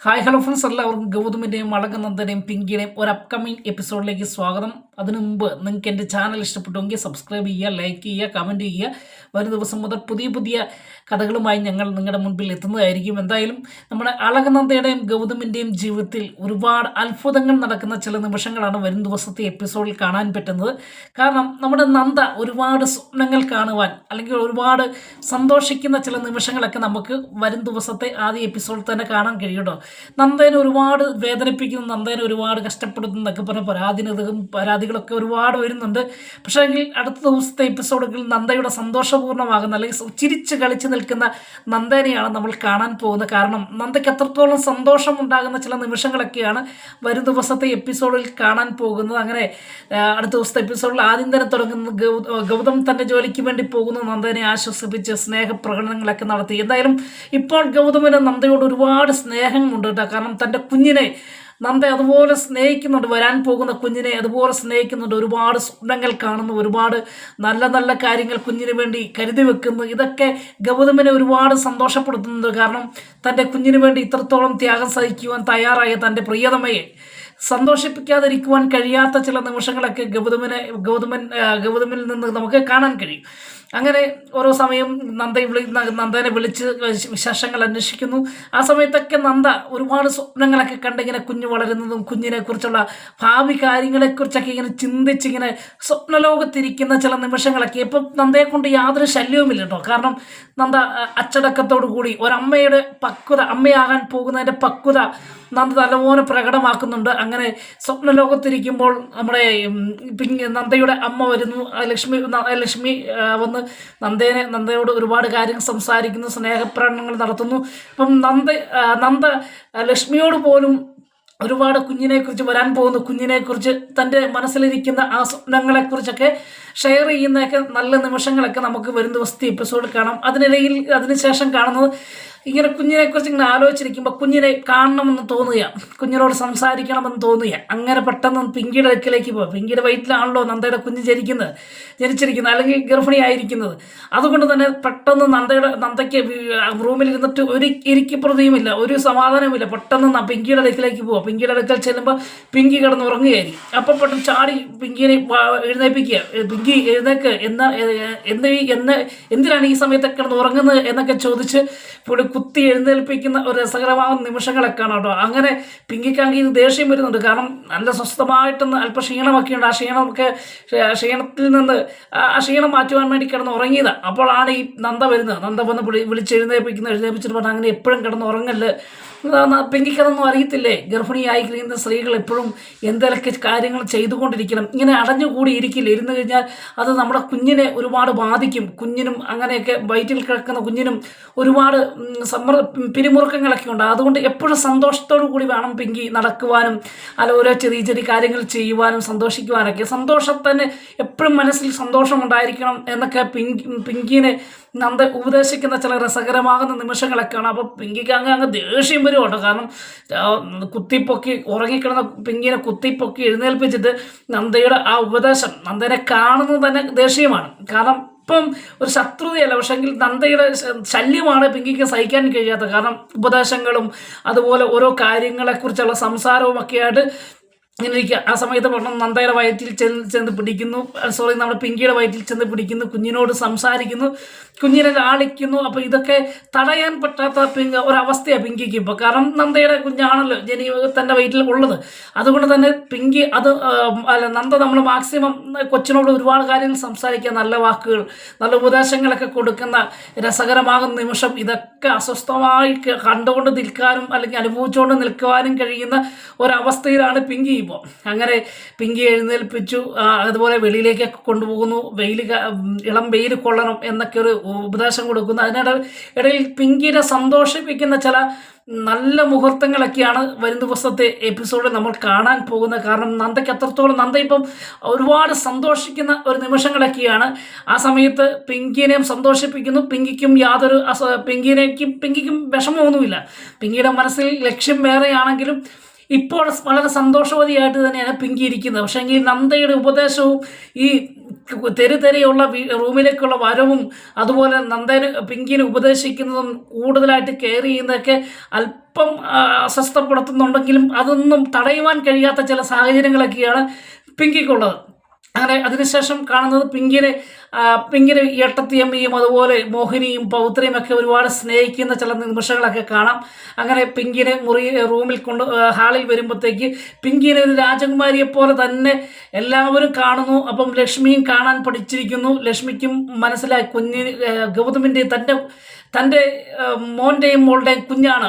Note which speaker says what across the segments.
Speaker 1: Hi hello friends. എല്ലാവർക്കും ഗൗതമിന്റെയും അളകനന്ദന്റെയും പിങ്കിയുടെയും ഒരു upcoming എപ്പിസോഡിലേക്ക് സ്വാഗതം. അതിനു മുമ്പ് നിങ്ങൾക്ക് എന്റെ ചാനൽ ഇഷ്ടപ്പെട്ടുവെങ്കിൽ സബ്സ്ക്രൈബ് ചെയ്യുക ലൈക്ക് ചെയ്യുക കമന്റ് ചെയ്യുക. വരും ദിവസം മുതൽ പുതിയ പുതിയ കഥകളുമായി ഞങ്ങൾ നിങ്ങളുടെ മുൻപിൽ എത്തുന്നതായിരിക്കും. എന്തായാലും നമ്മുടെ അളകനന്ദയുടെയും ഗൗതമിന്റെയും ജീവിതത്തിൽ ഒരുപാട് അത്ഭുതങ്ങൾ നടക്കുന്ന ചില നിമിഷങ്ങളാണ് വരും ദിവസത്തെ എപ്പിസോഡിൽ കാണാൻ പറ്റുന്നത്. കാരണം നമ്മുടെ നന്ദ ഒരുപാട് സ്വപ്നങ്ങൾ കാണുവാൻ അല്ലെങ്കിൽ ഒരുപാട് സന്തോഷിക്കുന്ന ചില നിമിഷങ്ങളൊക്കെ നമുക്ക് വരും ദിവസത്തെ ആദ്യ എപ്പിസോഡിൽ തന്നെ കാണാൻ കഴിയുമോ നന്ദനെ ഒരുപാട് വേദനിപ്പിക്കുന്നു നന്ദേനെ ഒരുപാട് കഷ്ടപ്പെടുന്നതൊക്കെ പറഞ്ഞ പരാതികളും പരാതികളൊക്കെ ഒരുപാട് വരുന്നുണ്ട്. പക്ഷേ എങ്കിൽ അടുത്ത ദിവസത്തെ എപ്പിസോഡുകളിൽ നന്ദയുടെ സന്തോഷപൂർണമാകുന്ന അല്ലെങ്കിൽ ചിരിച്ച് കളിച്ച് നിൽക്കുന്ന നന്ദേനെയാണ് നമ്മൾ കാണാൻ പോകുന്നത്. കാരണം നന്ദയ്ക്ക് എത്രത്തോളം സന്തോഷം ഉണ്ടാകുന്ന ചില നിമിഷങ്ങളൊക്കെയാണ് വരും ദിവസത്തെ എപ്പിസോഡിൽ കാണാൻ പോകുന്നത്. അങ്ങനെ അടുത്ത ദിവസത്തെ എപ്പിസോഡിൽ ആദ്യം തന്നെ തുടങ്ങുന്ന ഗൗതം തന്റെ ജോലിക്ക് വേണ്ടി പോകുന്ന നന്ദനെ ആശ്വസിപ്പിച്ച് സ്നേഹപ്രകടനങ്ങളൊക്കെ നടത്തി. എന്തായാലും ഇപ്പോൾ ഗൗതമിന് നന്ദയോട് ഒരുപാട് സ്നേഹമുണ്ട് കേട്ടോ. കാരണം തന്റെ കുഞ്ഞിനെ നന്ദ അതുപോലെ സ്നേഹിക്കുന്നുണ്ട്. വരാൻ പോകുന്ന കുഞ്ഞിനെ അതുപോലെ സ്നേഹിക്കുന്നുണ്ട്. ഒരുപാട് സ്വപ്നങ്ങൾ കാണുന്നു. ഒരുപാട് നല്ല നല്ല കാര്യങ്ങൾ കുഞ്ഞിന് വേണ്ടി കരുതി വെക്കുന്നു. ഇതൊക്കെ ഗൗതമിനെ ഒരുപാട് സന്തോഷപ്പെടുത്തുന്നുണ്ട്. കാരണം തന്റെ കുഞ്ഞിന് വേണ്ടി ഇത്രത്തോളം ത്യാഗം സഹിക്കുവാൻ തയ്യാറായ തന്റെ പ്രിയതമയെ സന്തോഷിപ്പിക്കാതിരിക്കുവാൻ കഴിയാത്ത ചില നിമിഷങ്ങളൊക്കെ ഗൗതമിനെ ഗൗതമൻ ഗൗതമിൽ നിന്ന് നമുക്ക് കാണാൻ കഴിയും. അങ്ങനെ ഓരോ സമയം നന്ദയെ വിളി നന്ദനെ വിളിച്ച് വിശേഷങ്ങൾ അന്വേഷിക്കുന്നു. ആ സമയത്തൊക്കെ നന്ദ ഒരുപാട് സ്വപ്നങ്ങളൊക്കെ കണ്ടിങ്ങനെ കുഞ്ഞ് വളരുന്നതും കുഞ്ഞിനെ കുറിച്ചുള്ള ഭാവി കാര്യങ്ങളെക്കുറിച്ചൊക്കെ ഇങ്ങനെ ചിന്തിച്ച് ചിന്തിച്ചിങ്ങനെ സ്വപ്നലോകത്തിരിക്കുന്ന ചില നിമിഷങ്ങളൊക്കെ. ഇപ്പം നന്ദയെ കൊണ്ട് യാതൊരു ശല്യവുമില്ല കേട്ടോ. കാരണം നന്ദ അച്ചടക്കത്തോടു കൂടി ഒരമ്മയുടെ പക്വത അമ്മയാകാൻ പോകുന്നതിന്റെ പക്വത നന്ദ നല്ലപോലെ പ്രകടമാക്കുന്നുണ്ട്. അങ്ങനെ സ്വപ്നലോകത്തിരിക്കുമ്പോൾ നമ്മുടെ നന്ദയുടെ അമ്മ വരുന്നു. ലക്ഷ്മി ലക്ഷ്മി വന്ന് നന്ദേനെ നന്ദയോട് ഒരുപാട് കാര്യങ്ങൾ സംസാരിക്കുന്നു സ്നേഹപ്രകടനങ്ങൾ നടത്തുന്നു. അപ്പം നന്ദ നന്ദ ലക്ഷ്മിയോട് പോലും ഒരുപാട് കുഞ്ഞിനെക്കുറിച്ച് വരാൻ പോകുന്ന കുഞ്ഞിനെക്കുറിച്ച് തന്റെ മനസ്സിലിരിക്കുന്ന ആ സ്വപ്നങ്ങളെക്കുറിച്ചൊക്കെ ഷെയർ ചെയ്യുന്നതൊക്കെ നല്ല നിമിഷങ്ങളൊക്കെ നമുക്ക് വരും ദിവസത്തെ എപ്പിസോഡ് കാണാം. അതിനിടയിൽ അതിനുശേഷം കാണുന്നത് ഇങ്ങനെ കുഞ്ഞിനെ കുറിച്ച് ഇങ്ങനെ ആലോചിച്ചിരിക്കുമ്പോൾ കുഞ്ഞിനെ കാണണമെന്ന് തോന്നുക. കുഞ്ഞിനോട് സംസാരിക്കണമെന്ന് തോന്നുക. അങ്ങനെ പെട്ടെന്ന് പിങ്കിയുടെ അടുക്കിലേക്ക് പോകും പിങ്കിയുടെ വയറ്റിലാണല്ലോ നന്ദയുടെ കുഞ്ഞ് ജനിക്കുന്നത് ജനിച്ചിരിക്കുന്നത് അല്ലെങ്കിൽ ഗർഭിണിയായിരിക്കുന്നത്. അതുകൊണ്ട് തന്നെ പെട്ടെന്ന് നന്ദയുടെ നന്ദയ്ക്ക് റൂമിൽ ഇരുന്നിട്ട് ഒരു ഇരിക്കപ്രതിയുമില്ല ഒരു സമാധാനവുമില്ല. പെട്ടെന്ന് പിങ്കിയുടെ അടുക്കിലേക്ക് പോകാം പിങ്കിയുടെ അടുക്കൽ ചെല്ലുമ്പോൾ പിങ്കി കിടന്ന് ഉറങ്ങുകയായിരിക്കും. അപ്പം പെട്ടെന്ന് ചാടി പിങ്കിനെ എഴുന്നേൽപ്പിക്കുക. പിങ്കി എഴുന്നേക്ക് എന്ന എന്ത് എന്തിനാണ് ഈ സമയത്തൊക്കെ കിടന്ന് ഉറങ്ങുന്നത് എന്നൊക്കെ ചോദിച്ച് കുത്തി എഴുന്നേൽപ്പിക്കുന്ന ഒരു രസകരമാകുന്ന നിമിഷങ്ങളൊക്കെ ആണ് കേട്ടോ. അങ്ങനെ പിങ്കിക്കാങ്കി ദേഷ്യം വരുന്നുണ്ട്. കാരണം നല്ല സ്വസ്ഥമായിട്ടൊന്ന് അല്പം ക്ഷീണമൊക്കെ ഉണ്ട്. ആ ക്ഷീണമൊക്കെ ക്ഷ- ക്ഷീണത്തിൽ നിന്ന് ആ ക്ഷീണം മാറ്റുവാൻ വേണ്ടി കിടന്ന് ഉറങ്ങിയതാണ് അപ്പോഴാണ് ഈ നന്ദ വരുന്നത്. നന്ദ വന്ന് വിളി വിളിച്ച് എഴുന്നേൽപ്പിക്കുന്ന. എഴുന്നേൽപ്പിച്ചിട്ട് പറഞ്ഞാൽ അങ്ങനെ എപ്പോഴും കിടന്ന് ഉറങ്ങല്ല്? പെങ്കിക്കതൊന്നും അറിയത്തില്ലേ? ഗർഭിണിയായി കഴിയുന്ന സ്ത്രീകൾ എപ്പോഴും എന്തൊക്കെ കാര്യങ്ങൾ ചെയ്തുകൊണ്ടിരിക്കണം. ഇങ്ങനെ അടഞ്ഞുകൂടി ഇരിക്കില്ല ഇരുന്ന് കഴിഞ്ഞാൽ അത് നമ്മുടെ കുഞ്ഞിനെ ഒരുപാട് ബാധിക്കും. കുഞ്ഞിനും അങ്ങനെയൊക്കെ വയറ്റിൽ കിടക്കുന്ന കുഞ്ഞിനും ഒരുപാട് സമ്മർ പിരിമുറുക്കങ്ങളൊക്കെ ഉണ്ട്. അതുകൊണ്ട് എപ്പോഴും സന്തോഷത്തോടു കൂടി വേണം പിങ്കി നടക്കുവാനും അല്ല ഓരോ ചെറിയ ചെറിയ കാര്യങ്ങൾ ചെയ്യുവാനും സന്തോഷിക്കുവാനൊക്കെ. സന്തോഷത്തിന് എപ്പോഴും മനസ്സിൽ സന്തോഷം ഉണ്ടായിരിക്കണം എന്നൊക്കെ പിങ്കി പിങ്കിനെ നന്ദ ഉപദേശിക്കുന്ന ചില രസകരമാകുന്ന നിമിഷങ്ങളൊക്കെയാണ്. അപ്പോൾ പിങ്കിക്ക് അങ്ങ് അങ്ങ് ദേഷ്യം വരും കേട്ടോ കാരണം കുത്തിപ്പൊക്കി ഉറങ്ങിക്കിടന്ന പിങ്കിനെ കുത്തിപ്പൊക്കി എഴുന്നേൽപ്പിച്ചിട്ട് നന്ദയുടെ ആ ഉപദേശം നന്ദനെ കാണുന്നത് തന്നെ ദേഷ്യമാണ്. കാരണം ഇപ്പം ഒരു ശത്രുതയല്ല. പക്ഷെങ്കിൽ നന്ദയുടെ ശല്യമാണ് പിങ്കിക്ക് സഹിക്കാൻ കഴിയാത്തത്. കാരണം ഉപദേശങ്ങളും അതുപോലെ ഓരോ കാര്യങ്ങളെക്കുറിച്ചുള്ള സംസാരവും ഒക്കെ ആയിട്ട് ഇങ്ങനെ ഇരിക്കുക ആ സമയത്ത് പറഞ്ഞു നന്ദയുടെ വയറ്റിൽ ചെന്ന് ചെന്ന് പിടിക്കുന്നു. സോറി നമ്മുടെ പിങ്കിയുടെ വയറ്റിൽ ചെന്ന് പിടിക്കുന്നു. കുഞ്ഞിനോട് സംസാരിക്കുന്നു. കുഞ്ഞിനെ ലാളിക്കുന്നു. അപ്പോൾ ഇതൊക്കെ തടയാൻ പറ്റാത്ത പിങ്ക ഒരവസ്ഥയാണ് പിങ്കിക്ക് ഇപ്പോൾ കാരണം നന്ദയുടെ കുഞ്ഞാണല്ലോ ജനി തന്റെ വയറ്റിൽ ഉള്ളത്. അതുകൊണ്ട് തന്നെ പിങ്കി അത് അല്ല നന്ദ നമ്മൾ മാക്സിമം കൊച്ചിനോട് ഒരുപാട് കാര്യങ്ങൾ സംസാരിക്കുക. നല്ല വാക്കുകൾ നല്ല ഉപദേശങ്ങളൊക്കെ കൊടുക്കുന്ന രസകരമാകുന്ന നിമിഷം ഇതൊക്കെ അസ്വസ്ഥമായി കണ്ടുകൊണ്ട് നിൽക്കാനും അല്ലെങ്കിൽ അനുഭവിച്ചുകൊണ്ട് നിൽക്കുവാനും കഴിയുന്ന ഒരവസ്ഥയിലാണ് പിങ്കി ഇപ്പോൾ അങ്ങനെ പിങ്കി എഴുന്നേൽപ്പിച്ചു. അതുപോലെ വെളിയിലേക്കൊക്കെ കൊണ്ടുപോകുന്നു. വെയിൽ ഇളം വെയിൽ കൊള്ളണം എന്നൊക്കെ ഒരു ഉപദേശം കൊടുക്കുന്നു. അതിനിടെ ഇടയിൽ പിങ്കിനെ സന്തോഷിപ്പിക്കുന്ന ചില നല്ല മുഹൂർത്തങ്ങളൊക്കെയാണ് വരും ദിവസത്തെ എപ്പിസോഡിൽ നമ്മൾ കാണാൻ പോകുന്നത്. കാരണം നന്ദയ്ക്ക് അത്രത്തോളം നന്ദ ഇപ്പം ഒരുപാട് സന്തോഷിക്കുന്ന ഒരു നിമിഷങ്ങളൊക്കെയാണ്. ആ സമയത്ത് പിങ്കിനെയും സന്തോഷിപ്പിക്കുന്നു. പിങ്കിക്കും യാതൊരു പിങ്കിനേക്കും പിങ്കിക്കും വിഷമമൊന്നുമില്ല. പിങ്കിയുടെ മനസ്സിൽ ലക്ഷ്യം വേറെയാണെങ്കിലും ഇപ്പോൾ വളരെ സന്തോഷവതിയായിട്ട് തന്നെയാണ് പിങ്കി ഇരിക്കുന്നത്. പക്ഷേ എങ്കിൽ നന്ദയുടെ ഉപദേശവും ഈ തെരു തെരയുള്ള റൂമിലേക്കുള്ള വരവും അതുപോലെ നന്ദന് പിങ്കിനെ ഉപദേശിക്കുന്നതും കൂടുതലായിട്ട് കെയർ ചെയ്യുന്നതൊക്കെ അല്പം അസ്വസ്ഥപ്പെടുത്തുന്നുണ്ടെങ്കിലും അതൊന്നും തടയുവാൻ കഴിയാത്ത ചില സാഹചര്യങ്ങളൊക്കെയാണ് പിങ്കിക്കുള്ളത്. അങ്ങനെ അതിനുശേഷം കാണുന്നത് പിങ്കിനെ പിങ്കിന് ഏട്ടത്തിയമ്മയും അതുപോലെ മോഹിനിയും പൗത്രിയും ഒക്കെ ഒരുപാട് സ്നേഹിക്കുന്ന ചില നിമിഷങ്ങളൊക്കെ കാണാം. അങ്ങനെ പിങ്കിനെ മുറി റൂമിൽ കൊണ്ട് ഹാളിൽ വരുമ്പോഴത്തേക്ക് പിങ്കിനെ ഒരു രാജകുമാരിയെ പോലെ തന്നെ എല്ലാവരും കാണുന്നു. അപ്പം ലക്ഷ്മിയും കാണാൻ പഠിച്ചിരിക്കുന്നു. ലക്ഷ്മിക്കും മനസ്സിലായി കുഞ്ഞിന് ഗൗതമിന്റെയും ഗൗതമിന്റെ തന്റെ തന്റെ മോന്റെയും മോളുടെയും കുഞ്ഞാണ്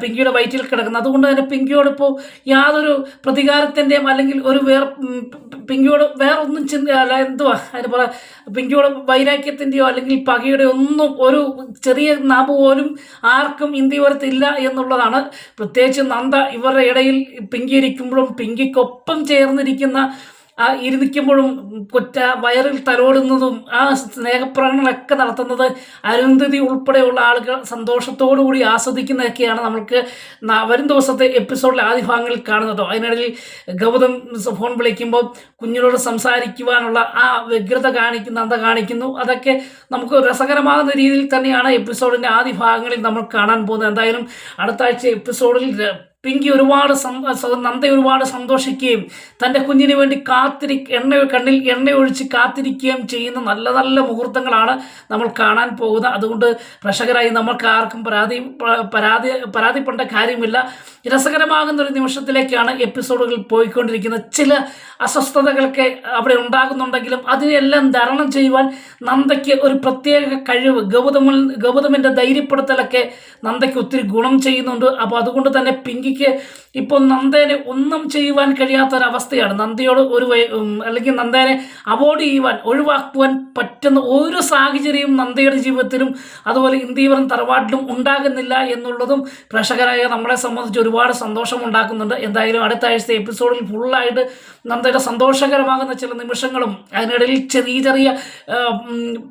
Speaker 1: പിങ്കിയുടെ വയറ്റിൽ കിടക്കുന്നത് അതുകൊണ്ട് തന്നെ പിങ്കിയോട് ഇപ്പോൾ യാതൊരു പ്രതികാരത്തിന്റെയും അല്ലെങ്കിൽ ഒരു വേർ പിങ്കിയോട് വേറെ ഒന്നും ചിന്ത അല്ല എന്തുവാ അതിന് പറയാം പിങ്കിയോട് വൈരാഗ്യത്തിന്റെയോ അല്ലെങ്കിൽ പകയുടെയോ ഒന്നും ഒരു ചെറിയ നാമ്പ് പോലും ആർക്കും ഇന്ത്യ വരത്തില്ല എന്നുള്ളതാണ്. പ്രത്യേകിച്ച് നന്ദ ഇവരുടെ ഇടയിൽ പിങ്കി ഇരിക്കുമ്പോഴും പിങ്കിക്കൊപ്പം ചേർന്നിരിക്കുന്ന ആ ഇരുന്നിക്കുമ്പോഴും കൊറ്റ വയറിൽ തലോടുന്നതും ആ സ്നേഹപ്രകടനങ്ങളൊക്കെ നടത്തുന്നത് അരുന്ധതി ഉൾപ്പെടെയുള്ള ആളുകൾ സന്തോഷത്തോടു കൂടി ആസ്വദിക്കുന്നതൊക്കെയാണ് നമുക്ക് ന- വരും ദിവസത്തെ എപ്പിസോഡിലെ ആദ്യ ഭാഗങ്ങളിൽ കാണുന്നത്. അതിനിടയിൽ ഗൗതം ഫോൺ വിളിക്കുമ്പോൾ കുഞ്ഞിനോട് സംസാരിക്കുവാനുള്ള ആ വ്യഗ്രത കാണിക്കുന്ന അന്ത കാണിക്കുന്നു. അതൊക്കെ നമുക്ക് രസകരമാകുന്ന രീതിയിൽ തന്നെയാണ് എപ്പിസോഡിന്റെ ആദ്യ ഭാഗങ്ങളിൽ നമ്മൾ കാണാൻ പോകുന്നത്. എന്തായാലും അടുത്ത ആഴ്ച എപ്പിസോഡിൽ പിങ്കി ഒരുപാട് നന്ദ ഒരുപാട് സന്തോഷിക്കുകയും തന്റെ കുഞ്ഞിന് വേണ്ടി കാത്തിരി എണ്ണ കണ്ണിൽ എണ്ണ ഒഴിച്ച് കാത്തിരിക്കുകയും ചെയ്യുന്ന നല്ല നല്ല മുഹൂർത്തങ്ങളാണ് നമ്മൾ കാണാൻ പോകുന്നത്. അതുകൊണ്ട് പ്രേക്ഷകരായി നമ്മൾക്ക് ആർക്കും പരാതി പരാതി പരാതിപ്പെടേണ്ട കാര്യമില്ല. രസകരമാകുന്ന ഒരു നിമിഷത്തിലേക്കാണ് എപ്പിസോഡുകൾ പോയിക്കൊണ്ടിരിക്കുന്നത്. ചില അസ്വസ്ഥതകളൊക്കെ അവിടെ ഉണ്ടാകുന്നുണ്ടെങ്കിലും അതിനെല്ലാം ധരണം ചെയ്യുവാൻ നന്ദയ്ക്ക് ഒരു പ്രത്യേക കഴിവ് ഗൗതമ ഗൗതമിന്റെ ധൈര്യപ്പെടുത്തലൊക്കെ നന്ദയ്ക്ക് ഒത്തിരി ഗുണം ചെയ്യുന്നുണ്ട്. അപ്പോൾ അതുകൊണ്ട് തന്നെ പിങ്കിക്ക് ഇപ്പോൾ നന്ദേനെ ഒന്നും ചെയ്യുവാൻ കഴിയാത്തൊരവസ്ഥയാണ്. നന്ദയോട് ഒരു അല്ലെങ്കിൽ നന്ദേനെ അവോയ്ഡ് ചെയ്യുവാൻ ഒഴിവാക്കുവാൻ പറ്റുന്ന ഒരു സാഹചര്യവും നന്ദയുടെ ജീവിതത്തിലും അതുപോലെ ഇന്ത്യവരും തറവാട്ടിലും ഉണ്ടാകുന്നില്ല എന്നുള്ളതും പ്രേക്ഷകരായ നമ്മളെ സംബന്ധിച്ച് ഒരുപാട് സന്തോഷം ഉണ്ടാക്കുന്നുണ്ട് എന്തായാലും അടുത്ത ആഴ്ചത്തെ എപ്പിസോഡിൽ ഫുള്ളായിട്ട് നന്ദയുടെ സന്തോഷകരമാകുന്ന ചില നിമിഷങ്ങളും അതിനിടയിൽ ചെറിയ ചെറിയ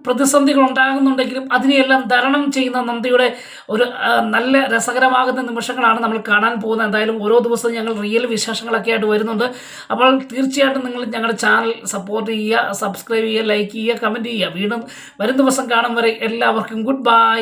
Speaker 1: പ്രതിസന്ധികൾ ഉണ്ടാകുന്നുണ്ടെങ്കിലും അതിനെയെല്ലാം തരണം ചെയ്യുന്ന നന്ദിയുടെ ഒരു നല്ല രസകരമാകുന്ന നിമിഷങ്ങളാണ് നമ്മൾ കാണാൻ പോകുന്നത്. എന്തായാലും ഓരോ ദിവസവും ഞങ്ങൾ റിയൽ വിശേഷങ്ങളൊക്കെ ആയിട്ട് വരുന്നുണ്ട്. അപ്പോൾ തീർച്ചയായിട്ടും നിങ്ങൾ ഞങ്ങളുടെ ചാനൽ സപ്പോർട്ട് ചെയ്യുക സബ്സ്ക്രൈബ് ചെയ്യുക ലൈക്ക് ചെയ്യുക കമന്റ് ചെയ്യുക. വീണ്ടും വരും ദിവസം കാണും വരെ എല്ലാവർക്കും ഗുഡ് ബൈ